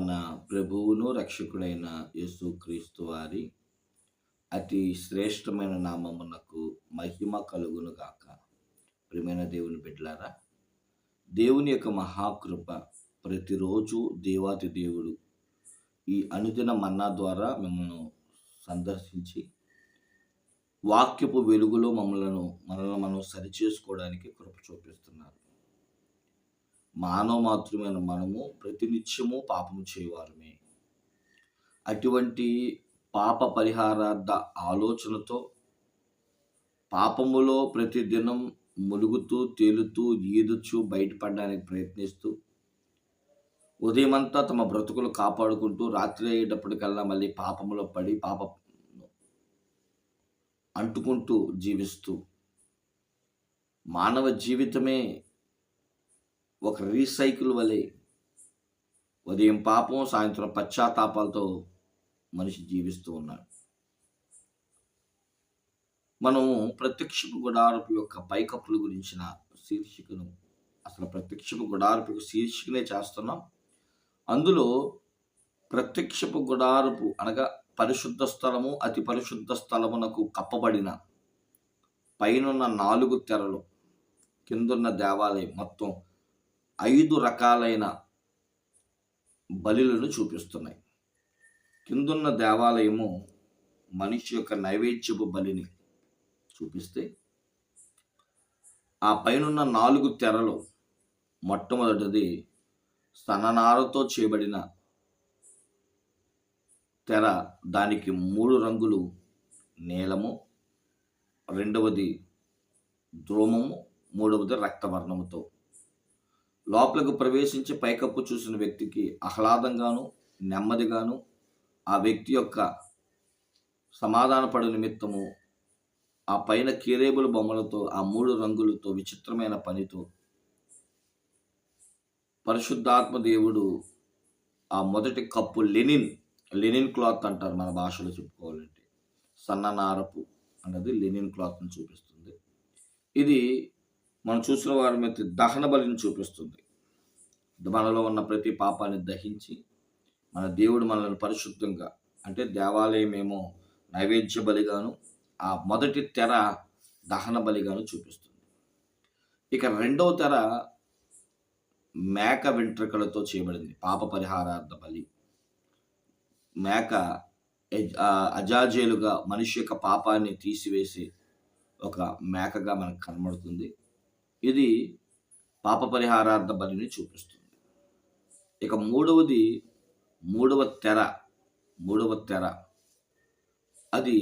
మన ప్రభువును రక్షకుడైన యేసుక్రీస్తు వారి అతి శ్రేష్టమైన నామమునకు మహిమ కలుగును గాక. ప్రియమైన దేవుని బిడ్డలారా దేవుని యొక్క మహాకృప ప్రతిరోజు దేవాతి దేవుడు ఈ అనుదిన మన్నా ద్వారా మిమ్మల్ని సందర్శించి వాక్యపు వెలుగులో మమ్మలను మనల్ని మనం సరిచేసుకోవడానికి కృప చూపిస్తున్నారు. మానవ మాత్రమైన మనము ప్రతినిత్యము పాపము చేయవారమే. అటువంటి పాప పరిహారార్థ ఆలోచనతో పాపములో ప్రతిదినం ములుగుతూ తేలుతూ ఈదుచు బయటపడడానికి ప్రయత్నిస్తూ ఉదయమంతా తమ బ్రతుకులు కాపాడుకుంటూ రాత్రి అయ్యేటప్పటికల్లా మళ్ళీ పాపములో పడి పాప అంటుకుంటూ జీవిస్తూ మానవ జీవితమే ఒక రీసైకిల్ వలె ఉదయం పాపం సాయంత్రం పశ్చాత్తాపాలతో మనిషి జీవిస్తూ ఉన్నాడు. మనము ప్రత్యక్షపు గుడారపు యొక్క పైకప్పుల గురించిన శీర్షికను అసలు ప్రత్యక్షపు గుడారపు శీర్షికనే చేస్తున్నాం. అందులో ప్రత్యక్షపు గుడారపు అనగా పరిశుద్ధ స్థలము అతి పరిశుద్ధ స్థలమునకు కప్పబడిన పైనున్న నాలుగు తెరలు కిందున్న దేవాలయం మొత్తం ఐదు రకాలైన బలులను చూపిస్తున్నాయి. కిందున్న దేవాలయము మనిషి యొక్క నైవేద్యపు బలిని చూపిస్తే ఆ పైనున్న నాలుగు తెరలు మొట్టమొదటిది సననారతో చేయబడిన తెర దానికి మూడు రంగులు నీలము రెండవది ద్రోమము మూడవది రక్తవర్ణముతో. లోపలకు ప్రవేశించి పైకప్పు చూసిన వ్యక్తికి ఆహ్లాదంగాను నెమ్మదిగాను ఆ వ్యక్తి యొక్క సమాధానపడు నిమిత్తము ఆ పైన కీరేబుల బొమ్మలతో ఆ మూడు రంగులతో విచిత్రమైన పనితో పరిశుద్ధాత్మ దేవుడు ఆ మొదటి కప్పు లెనిన్ లెనిన్ క్లాత్ అంటారు మన భాషలో చెప్పుకోవాలంటే. సన్ననారపు అన్నది లెనిన్ క్లాత్ని చూపిస్తుంది. ఇది మనం చూసిన వారి మీద దహన బలిని చూపిస్తుంది. మనలో ఉన్న ప్రతి పాపాన్ని దహించి మన దేవుడు మనల్ని పరిశుద్ధంగా అంటే దేవాలయం ఏమో నైవేద్య బలిగాను ఆ మొదటి తెర దహన బలిగాను చూపిస్తుంది. ఇక రెండవ తెర మేక వెంట్రుకలతో చేయబడింది. పాప పరిహారార్థ బలి. మేక అజాజేలుగా మనిషి యొక్క పాపాన్ని తీసివేసి ఒక మేకగా మనకు కనబడుతుంది. ఇది పాప పరిహారార్థ బలిని చూపిస్తుంది. ఇక మూడవది మూడవ తెర మూడవ తెర. అది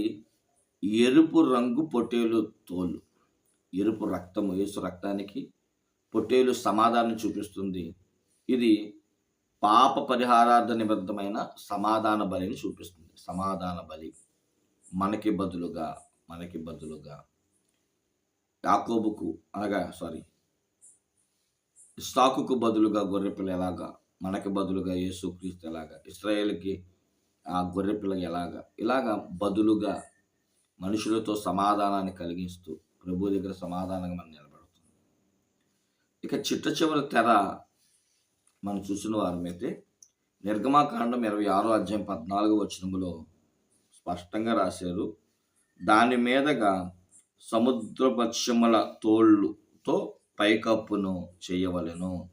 ఎరుపు రంగు పొట్టేలు తోలు ఎరుపు రక్తము యేసు రక్తానికి పొట్టేలు సమాధానం చూపిస్తుంది. ఇది పాప పరిహారార్థ నిబద్ధమైన సమాధాన బలిని చూపిస్తుంది. సమాధాన బలి. మనకి బదులుగా మనకి బదులుగా. యాకోబుకు అనగా సారీ ఇస్సాకుకు బదులుగా గొర్రెపిల్ల ఎలాగా? మనకి బదులుగా యేసుక్రీస్తు ఎలాగా? ఇస్రాయేల్కి ఆ గొర్రెపిల్ల ఎలాగా? ఇలాగా బదులుగా మనుషులతో సమాధానాన్ని కలిగిస్తూ ప్రభు దగ్గర సమాధానంగా మనం నిలబడుతుంది ఇక చిట్ట చివరి తెర మనం చూసిన వారమైతే నిర్గమాకాండం ఇరవై ఆరో అధ్యాయం పద్నాలుగు వచనములో స్పష్టంగా రాశారు దాని మీదగా సముద్ర తోళ్ళుతో పైకప్పును చేయవలెను.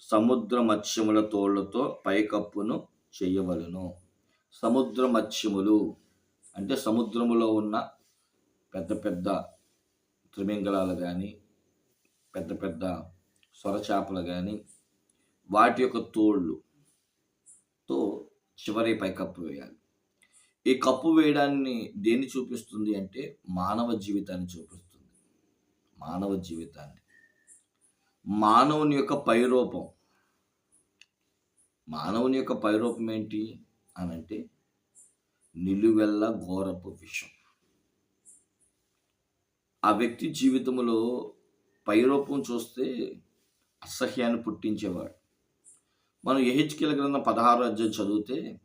సముద్ర మత్స్యముల తోళ్ళతో పైకప్పును చేయవలెను. సముద్ర మత్స్యములు అంటే సముద్రములో ఉన్న పెద్ద పెద్ద త్రిమింగళాలు కానీ పెద్ద పెద్ద సొరచేపలు కానీ వాటి యొక్క తోళ్ళుతో చివరి పైకప్పు వేయాలి. ఈ కప్పు వేయడాన్ని దేన్ని చూపిస్తుంది అంటే మానవ జీవితాన్ని చూపిస్తుంది. మానవ జీవితాన్ని. మానవుని యొక్క పైరూపం. మానవుని యొక్క పైరూపం ఏంటి అని అంటే నిలువెల్ల ఘోరపు విషం. ఆ వ్యక్తి జీవితంలో పైరూపం చూస్తే అసహ్యాన్ని పుట్టించేవాడు. మనం ఎహెచ్కేల గ్రంథం పదహారు అధ్యాయం చదివితే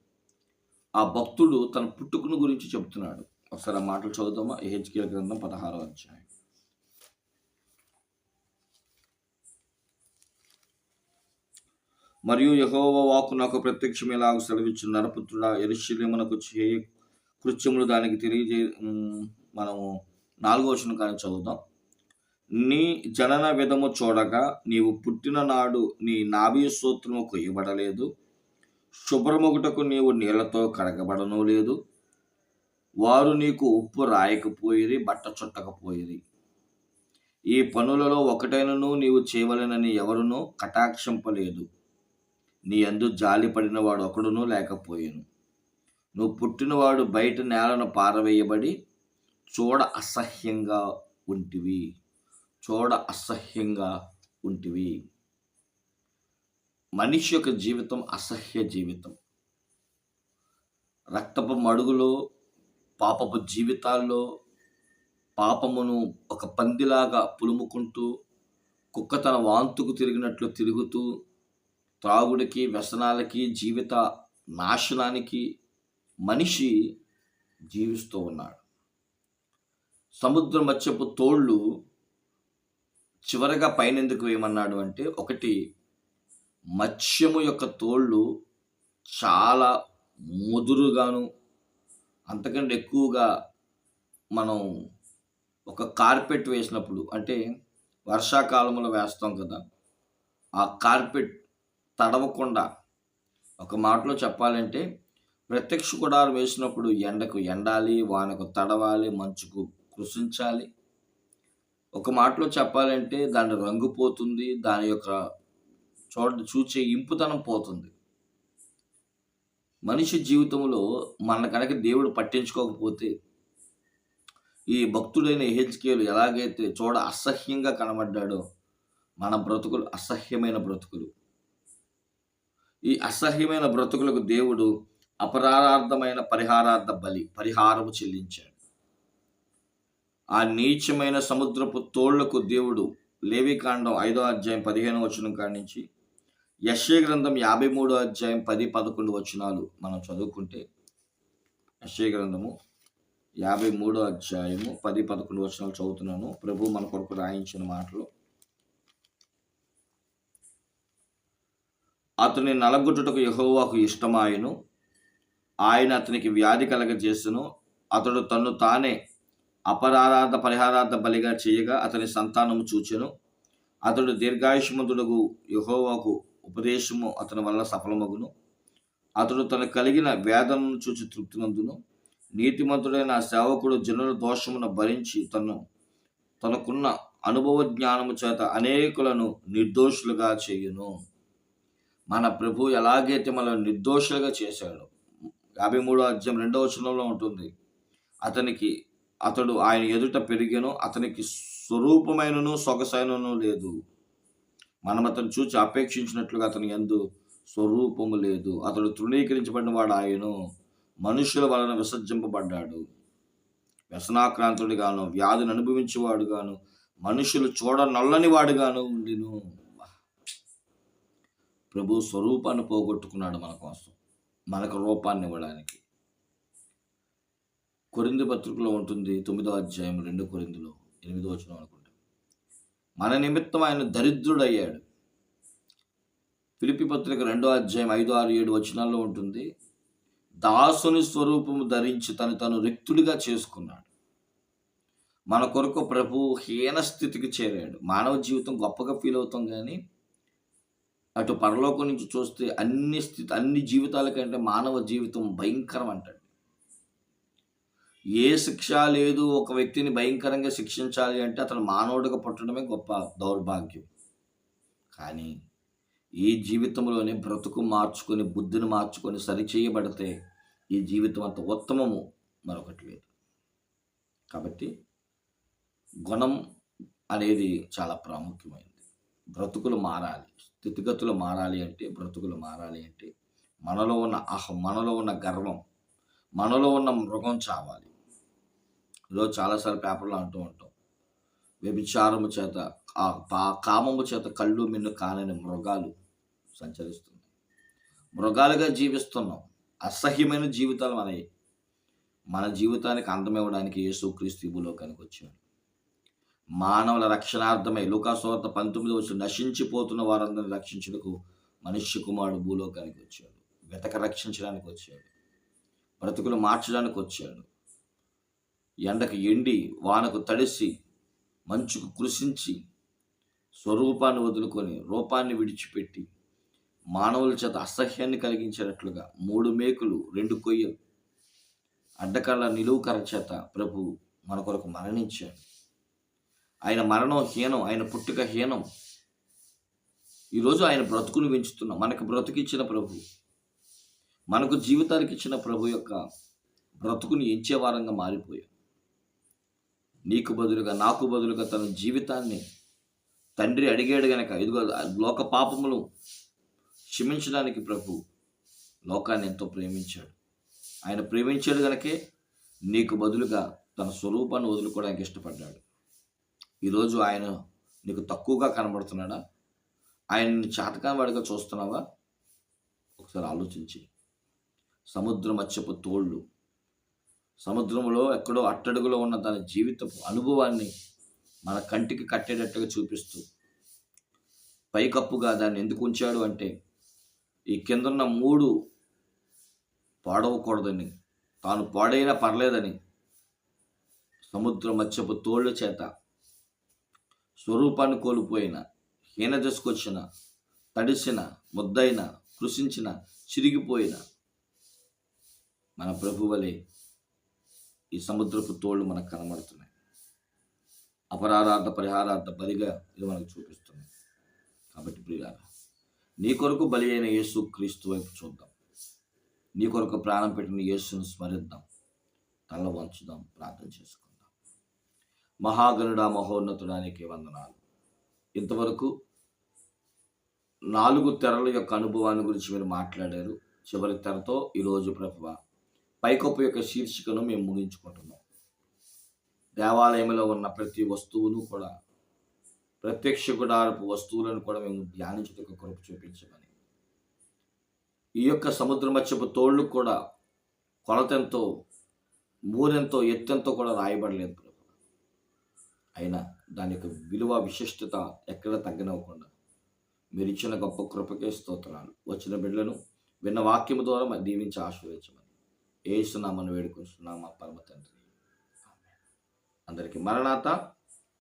ఆ భక్తుడు తన పుట్టుకను గురించి చెబుతున్నాడు. ఒకసారి ఆ మాటలు చదువుతామా ఎహెచ్కేల గ్రంథం పదహారో అధ్యాయం. మరియు యహోవ వాకు నాకు ప్రత్యక్షం ఎలా సెలవిచ్చిన నరపుత్రుడా ఎరుశల్యమునకు చేయ కృత్యములు దానికి తెలియజే మనము నాలుగో వచనం కానీ చదువుదాం. నీ జనన విధము చూడగా నీవు పుట్టిన నాడు నీ నాభి సూత్రము కొయ్యబడలేదు. శుభ్రముగుటకు నీవు నీళ్ళతో కడగబడను లేదు. వారు నీకు ఉప్పు రాయకపోయిరి బట్ట చుట్టకపోయిరి. ఈ పనులలో ఒకటైనను నీవు చేయవలెనని ఎవరునూ కటాక్షింపలేదు. నీ అందు జాలి పడినవాడు ఒకడునూ లేకపోయాను. నువ్వు పుట్టినవాడు బయట నేలను పారవేయబడి చూడ అసహ్యంగా ఉంటివి. చూడ అసహ్యంగా ఉంటివి. మనిషి యొక్క జీవితం అసహ్య జీవితం. రక్తపు మడుగులో పాపపు జీవితాల్లో పాపమును ఒక పందిలాగా పులుముకుంటూ కుక్క తన వాంతుకు తిరిగినట్లు తిరుగుతూ త్రాగుడికి వ్యసనాలకి జీవిత నాశనానికి మనిషి జీవిస్తూ ఉన్నాడు. సముద్ర మత్స్యపు తోళ్ళు చివరగా పైన ఎందుకు వేయమన్నాడు అంటే ఒకటి మత్స్యము యొక్క తోళ్ళు చాలా ముదురుగాను అంతకంటే ఎక్కువగా మనం ఒక కార్పెట్ వేసినప్పుడు అంటే వర్షాకాలంలో వేస్తాం కదా ఆ కార్పెట్ తడవకుండా ఒక మాటలో చెప్పాలంటే ప్రత్యక్ష గుడారం వేసినప్పుడు ఎండకు ఎండాలి వానకు తడవాలి మంచుకు కృషించాలి. ఒక మాటలో చెప్పాలంటే దాని రంగు పోతుంది దాని యొక్క చూడ చూచే ఇంపుతనం పోతుంది. మనిషి జీవితంలో మన కనుక దేవుడు పట్టించుకోకపోతే ఈ భక్తుడైన హెచ్కేలు ఎలాగైతే చూడ అసహ్యంగా కనబడ్డాడో మన బ్రతుకులు అసహ్యమైన బ్రతుకులు. ఈ అసహ్యమైన బ్రతుకులకు దేవుడు అపరారార్థమైన పరిహారార్థ బలి పరిహారము చెల్లించాడు. ఆ నీచమైన సముద్రపు తోళ్ళకు దేవుడు లేవికాండం ఐదో అధ్యాయం పదిహేను వచనం కాడి నుంచి యశ్య గ్రంథం యాభై మూడు అధ్యాయం పది పదకొండు వచనాలు మనం చదువుకుంటే యశ్య గ్రంథము యాభై మూడో అధ్యాయము పది పదకొండు వచనాలు చదువుతున్నాను. ప్రభు మన కొరకు రాయించిన మాటలు. అతని నలగొట్టుటకు యహోవాకు ఇష్టమాయను. ఆయన అతనికి వ్యాధి కలగజేసును. అతడు తన్ను తానే అపరారాధ పరిహారార్థ బలిగా చేయగా అతని సంతానము చూచెను. అతడు దీర్ఘాయుష్మంతుడుగు యహోవాకు ఉపదేశము అతని వల్ల సఫలమగును. అతడు తన కలిగిన వేదనను చూచి తృప్తినందును. నీతిమంతుడైన సేవకుడు జనుల దోషమును భరించి తను తనకున్న అనుభవ జ్ఞానము చేత అనేకులను నిర్దోషులుగా చేయును. మన ప్రభు ఎలాగైతే మనల్ని నిర్దోషులుగా చేశాడు యాభై మూడో అధ్యాయం రెండవ వచనంలో ఉంటుంది. అతనికి అతడు ఆయన ఎదుట పెరిగాను అతనికి స్వరూపమైనను సొగసైనను లేదు. మనం అతను చూచి అపేక్షించినట్లుగా అతని ఎందు స్వరూపము లేదు. అతడు తృణీకరించబడిన వాడు ఆయను మనుషుల వలన విసర్జింపబడ్డాడు. వ్యసనాక్రాంతుడిగాను వ్యాధిని అనుభవించేవాడుగాను మనుషులు చూడ నల్లని వాడుగాను ఉండిను. ప్రభు స్వరూపాన్ని పోగొట్టుకున్నాడు మన కోసం మనకు రూపాన్ని ఇవ్వడానికి. కొరింది పత్రికలో ఉంటుంది తొమ్మిదో అధ్యాయం రెండో కొరిందులో ఎనిమిదో వచ్చిన అనుకుంటా. మన నిమిత్తం ఆయన దరిద్రుడయ్యాడు. పిలిపి పత్రిక రెండో అధ్యాయం ఐదు ఆరు ఏడు వచనాల్లో ఉంటుంది. దాసుని స్వరూపము ధరించి తను తను రిక్తుడిగా చేసుకున్నాడు. మన కొరకు ప్రభు హీన స్థితికి చేరాడు. మానవ జీవితం గొప్పగా ఫీల్ అవుతాం కానీ అటు పరలోకం నుంచి చూస్తే అన్ని స్థితి అన్ని జీవితాల కంటే మానవ జీవితం భయంకరం అంటాడు. ఏ శిక్ష లేదు ఒక వ్యక్తిని భయంకరంగా శిక్షించాలి అంటే అతను మానవుడిగా పుట్టడమే గొప్ప దౌర్భాగ్యం. కానీ ఈ జీవితంలోనే బ్రతుకు మార్చుకొని బుద్ధిని మార్చుకొని సరిచేయబడితే ఈ జీవితం అంత ఉత్తమము మరొకటి లేదు. కాబట్టి గుణం అనేది చాలా ప్రాముఖ్యమైనది. బ్రతుకులు మారాలి స్థితిగతులు మారాలి అంటే బ్రతుకులు మారాలి అంటే మనలో ఉన్న అహ మనలో ఉన్న గర్వం మనలో ఉన్న మృగం చావాలి. ఈరోజు చాలాసార్లు పేపర్లో అంటూ ఉంటాం. వ్యభిచారము చేత ఆ పా- కామము చేత కళ్ళు మిన్ను కానని మృగాలు సంచరిస్తున్నాయి. మృగాలుగా జీవిస్తున్నాం. అసహ్యమైన జీవితాలు మనవి మన జీవితానికి అందమివ్వడానికి యేసుక్రీస్తు ఈ భూలోకానికి వచ్చాడు మానవుల రక్షణార్థమై లూకాసోర్త పంతొమ్మిది వచ్చి నశించిపోతున్న వారందరిని రక్షించుటకు మనుష్య కుమారుడు భూలోకానికి వచ్చాడు. వెతక రక్షించడానికి వచ్చాడు. బ్రతుకులు మార్చడానికి వచ్చాడు. ఎండకు ఎండి వానకు తడిసి మంచుకు కృషించి స్వరూపాన్ని వదులుకొని రూపాన్ని విడిచిపెట్టి మానవుల చేత అసహ్యాన్ని కలిగించేటట్లుగా మూడు మేకులు రెండు కొయ్యలు అడ్డకళ్ళ నిలువు చేత ప్రభు మన కొరకు మరణించాడు. ఆయన మరణం హీనం ఆయన పుట్టుక హీనం. ఈరోజు ఆయన బ్రతుకును పెంచుతున్నాం మనకు బ్రతుకిచ్చిన ప్రభు మనకు జీవితానికి ఇచ్చిన ప్రభు యొక్క బ్రతుకుని ఎంచేవారంగా మారిపోయాం నీకు బదులుగా నాకు బదులుగా తన జీవితాన్ని తండ్రి అడిగాడు గనక ఇదిగో లోక పాపములు క్షమించడానికి ప్రభు లోకాన్ని ఎంతో ప్రేమించాడు. ఆయన ప్రేమించాడు గనకే నీకు బదులుగా తన స్వరూపాన్ని వదులుకోవడానికి ఇష్టపడ్డాడు. ఈరోజు ఆయన నీకు తక్కువగా కనబడుతున్నాడా? ఆయన్ని చాతకాని వాడిగా చూస్తున్నావా? ఒకసారి ఆలోచించి సముద్ర మత్స్యపు తోళ్ళు. సముద్రంలో ఎక్కడో అట్టడుగులో ఉన్న తన జీవితపు అనుభవాన్ని మన కంటికి కట్టేటట్టుగా చూపిస్తూ పైకప్పుగా దాన్ని ఎందుకు ఉంచాడు అంటే ఈ కిందన్న మూడు పాడవకూడదని తాను పాడైనా పర్లేదని సముద్ర మత్స్యపు తోళ్ళ చేత స్వరూపాన్ని కోల్పోయిన హీన దశకొచ్చిన తడిసిన ముద్దైన కృషించిన చిరిగిపోయిన మన ప్రభు వలె ఈ సముద్రపు తోళ్ళు మనకు కనబడుతున్నాయి. అపరాధార్థ పరిహారార్థ బలిగా ఇది మనకు చూపిస్తుంది. కాబట్టి ప్రియారా నీ కొరకు బలి అయిన యేసు క్రీస్తు వైపు చూద్దాం. నీ కొరకు ప్రాణం పెట్టిన యేసును స్మరిద్దాం. తల వంచుదాం ప్రార్థన చేసుకుందాం. మహాగణుడా మహోన్నతుడానికి వందనాలు. ఇంతవరకు నాలుగు తెరల యొక్క అనుభవాన్ని గురించి మీరు మాట్లాడారు. చివరి తెరతో ఈరోజు ప్రభువ పైకప్పు యొక్క శీర్షికను మేము ముగించుకుంటున్నాం. దేవాలయంలో ఉన్న ప్రతి వస్తువును కూడా ప్రత్యక్ష గుడారపు వస్తువులను కూడా మేము ధ్యానించుటకు కృప చూపించమని. ఈ యొక్క సముద్ర మత్స్యపు తోళ్ళు కూడా కొలతెంతో మూరెంతో ఎత్తెంతో కూడా రాయబడలేదు ప్రభు. అయినా దాని యొక్క విలువ విశిష్టత ఎక్కడ తగ్గనివ్వకుండా మీరు ఇచ్చిన గొప్ప కృపకే స్తోత్రాలు. వచ్చిన బిడ్డలను విన్న వాక్యము ద్వారా దీవించి ఆశీర్వదించమని. ఏసునామను వేడుకుంటున్నాం మా పరమ తండ్రి అందరికీ మరణాత